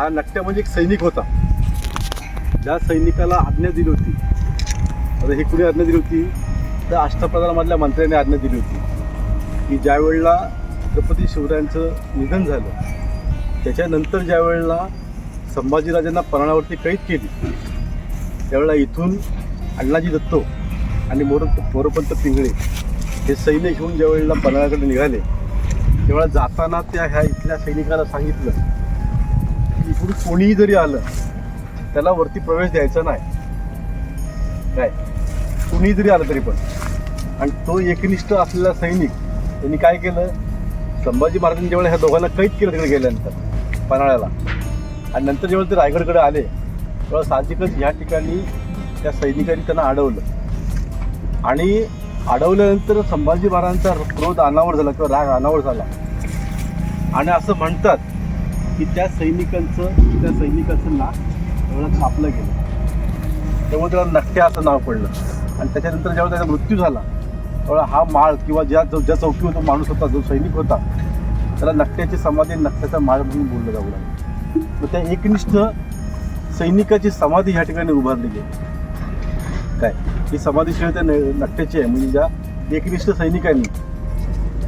हा नकट्या म्हणजे एक सैनिक होता. ज्या सैनिकाला आज्ञा दिली होती आता हे कुणी आज्ञा दिली होती? तर अष्टप्रधानामधल्या मंत्र्याने आज्ञा दिली होती की ज्या वेळेला छत्रपती शिवरायांचं निधन झालं त्याच्यानंतर ज्या वेळेला संभाजीराजांना प्राणावरती कैद केली त्यावेळेला इथून अण्णाजी दत्तो आणि मोर मोरपंत पिंगळे हे सैन्य घेऊन ज्या वेळेला पन्हाळ्याकडे निघाले तेव्हा जाताना त्या ह्या इथल्या सैनिकाला सांगितलं इकडून कोणीही जरी आलं त्याला वरती प्रवेश द्यायचा नाही. काय कुणीही जरी आलं तरी पण. आणि तो एकनिष्ठ असलेला सैनिक त्यांनी काय केलं? संभाजी महाराजांनी जेव्हा ह्या दोघांना कैद केलं तिकडे गेल्यानंतर पन्हाळ्याला. आणि नंतर जेव्हा ते रायगडकडे आले तेव्हा साहजिकच ह्या ठिकाणी त्या सैनिकांनी त्यांना अडवलं. आणि अडवल्यानंतर संभाजी महाराजांचा क्रोध अनावर झाला किंवा राग अनावर झाला. आणि असं म्हणतात की त्या सैनिकांचं त्या सैनिकाचं नाक एवढं कापलं गेलं. तेव्हा त्याला नकट्या असं नाव पडलं. आणि त्याच्यानंतर जेव्हा त्याचा मृत्यू झाला तेव्हा हा माळ किंवा ज्या ज्या चौकीवर तो माणूस होता जो सैनिक होता त्याला नकट्याची समाधी नकट्याचा माळ म्हणून बोललं जाऊ लागलं. मग त्या एकनिष्ठ सैनिकाची समाधी ह्या ठिकाणी उभारली गेली. काय? ही समाधीशिवाय त्या नकट्याची आहे. म्हणजे ज्या एकनिष्ठ सैनिकांनी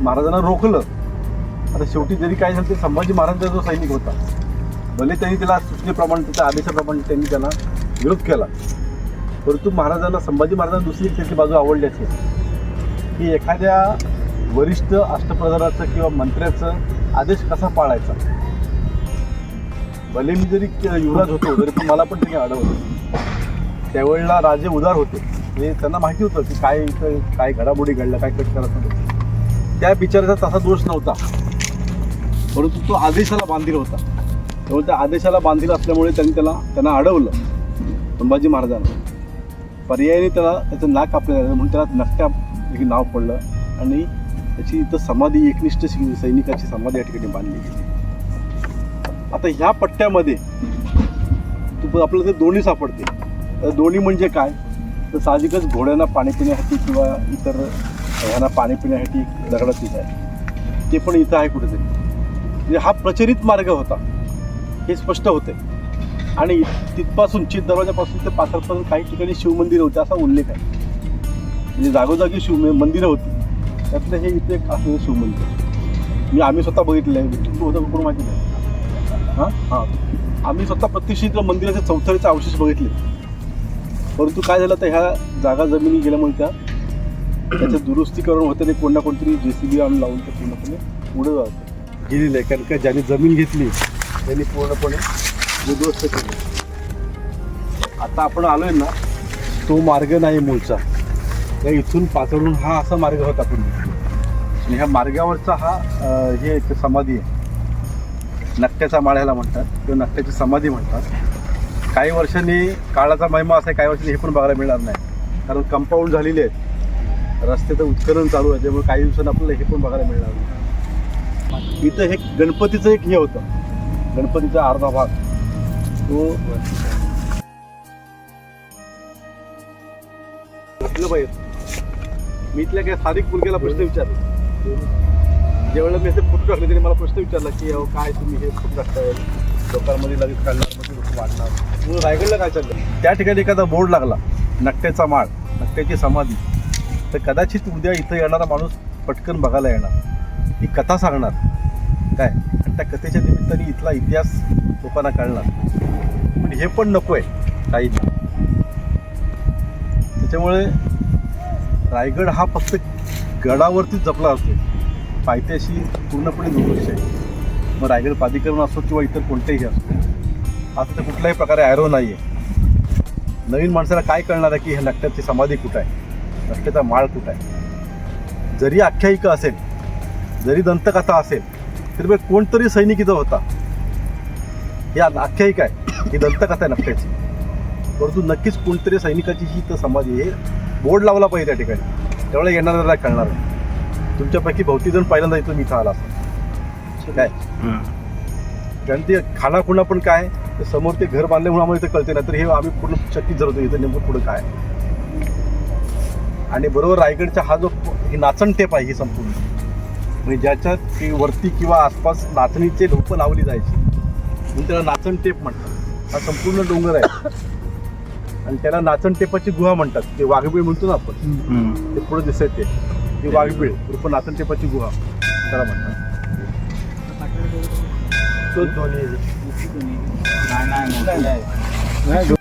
महाराजांना रोखलं आता शेवटी जरी काय झालं ते संभाजी महाराजांचा जो सैनिक होता भले त्यांनी त्याला सूचनेप्रमाणे त्याच्या आदेशाप्रमाणे त्यांनी त्याला विरोध केला परंतु महाराजांना संभाजी महाराजांना दुसरी त्याची बाजू आवडली असेल की एखाद्या वरिष्ठ अष्टप्रधानाचं किंवा मंत्र्याचं आदेश कसा पाळायचा? भले मी जरी युवराज होतो तरी पण मला पण त्यांनी अडवलं त्यावेळेला राजे उदार होते. हे त्यांना माहिती होतं की काय इथं काय घडामोडी घडल्या काय कट करत होतं. त्या बिचाराचा तसा दोष नव्हता. परंतु तो आदेशाला बांधील होता. त्यामुळे त्या आदेशाला बांधील असल्यामुळे त्यांनी त्याला त्यांना अडवलं संभाजी महाराजांना. पर्यायाने त्याला त्याचं नाक कापलं झालं म्हणून त्याला नकट्या हे नाव पडलं आणि त्याची इथं समाधी एकनिष्ठ सैनिकाची समाधी या ठिकाणी बांधली गेली. आता ह्या पट्ट्यामध्ये तू आपल्याला ते दोन्ही सापडते तर दोन्ही म्हणजे काय? तर साहजिकच घोड्यांना पाणी पिण्यासाठी किंवा इतर ह्यांना पाणी पिण्यासाठी दगडात तिथं आहे. ते पण इथं आहे कुठेतरी. म्हणजे हा प्रचलित मार्ग होता. हे स्पष्ट होते. आणि तिथपासून चित दरवाजापासून ते पाथरपर्यंत काही ठिकाणी शिवमंदिर होते असा उल्लेख आहे. म्हणजे जागोजागी शिव म्हणजे मंदिरं होती. त्यातलं हे इथे एक असलेलं शिवमंदिर. मी आम्ही स्वतः बघितलं आहे. तू होतं कोण माहिती नाही. हां? हां. आम्ही स्वतः प्रतिष्ठित मंदिराचे चौथरीचे अवशेष बघितले. परंतु काय झालं तर ह्या जागा जमिनी गेल्यामुळे त्या त्याचं दुरुस्तीकरण होतं ते कोण ना कोणतरी जे सी बी आणून लावून ते पूर्णपणे पुढे जातं गेलेलं आहे कारण का ज्याने जमीन घेतली त्यांनी पूर्णपणे उद्ध्वस्त केली. आता आपण आलोय ना तो मार्ग नाही मूळचा. या इथून पाचडून हा असा मार्ग होता पूर्वी. आणि ह्या मार्गावरचा हा हे एक समाधी आहे. नकट्याचा माळ्याला म्हणतात किंवा नकट्याची समाधी म्हणतात. काही वर्षांनी काळाचा महिमा असा काही वर्षांनी हे पण बघायला मिळणार नाही. कारण कंपाऊंड झालेले आहेत. रस्त्याचं उत्खनन चालू आहे त्यामुळे काही दिवसांनी आपल्याला हे पण बघायला मिळणार नाही. इथं हे गणपतीचं एक हे होतं. गणपतीचा अर्धा भाग. तो घातलं पाहिजे मी इथल्या काय स्थानिक मुलग्याला प्रश्न विचारला. ज्यावेळेला मी असे फोटो टाकले त्याने मला प्रश्न विचारला की अहो काय तुम्ही हे फोटो टाकताय? लोकांमध्ये लगेच काढणार मग ते लोक वाढणार. म्हणून रायगडला काय चाललं? त्या ठिकाणी एखादा बोर्ड लागला नकट्याचा माळ नकट्याची समाधी. तर कदाचित उद्या इथं येणारा माणूस पटकन बघायला येणार. ही कथा सांगणार. काय? आणि त्या कथेच्या निमित्ताने इथला इतिहास लोकांना कळणार. पण हे पण नको आहे काही त्याच्यामुळे रायगड हा फक्त गडावरतीच जपला असतो. पायथ्याशी पूर्णपणे दुर्लक्ष आहे. मग रायगड प्राधिकरण असो किंवा इतर कोणतेही असो आता तर कुठल्याही प्रकारे ॲरो नाही आहे नवीन माणसाला काय कळणार आहे की ह्या नकट्याची समाधी कुठं आहे? नकट्याचा माळ कुठं आहे? जरी आख्यायिका असेल जरी दंतकथा असेल तरी पण कोणतरी सैनिक इथं होता. ही आ- आख्यायिका आहे ही दंतकथा आहे नकट्याची परंतु नक्कीच कोणतरी सैनिकाची ही तर समाधी आहे. बोर्ड लावला पाहिजे त्या ठिकाणी. त्यावेळेला येणाऱ्याला कळणार तुमच्यापैकी बहुतेक जण पहिल्यांदा इथून इथं आला असं काय? कारण ते खाना खुणा पण काय ते समोर ते घर बांधल्यामुळे आम्हाला इथं कळते ना तर हे आम्ही पूर्ण चक्कीत जर होतो. इथं नेमकं पुढं काय? आणि बरोबर रायगडचा हा जो ही नाचण टेप आहे ही संपूर्ण. म्हणजे ज्याच्यात ती वरती किंवा आसपास नाचणीचे लोपं लावली जायची. म्हणून त्याला नाचण टेप म्हणतात. हा संपूर्ण डोंगर आहे. आणि त्याला नाचण टेपाची गुहा म्हणतात. ते वाघबीळ म्हणतो ना आपण. ते पुढे दिसत ते. ती वाघबीळ उर्फ नाचण टेपाची गुहा. त्याला म्हणतात. तो दोन्ही नाही. नाही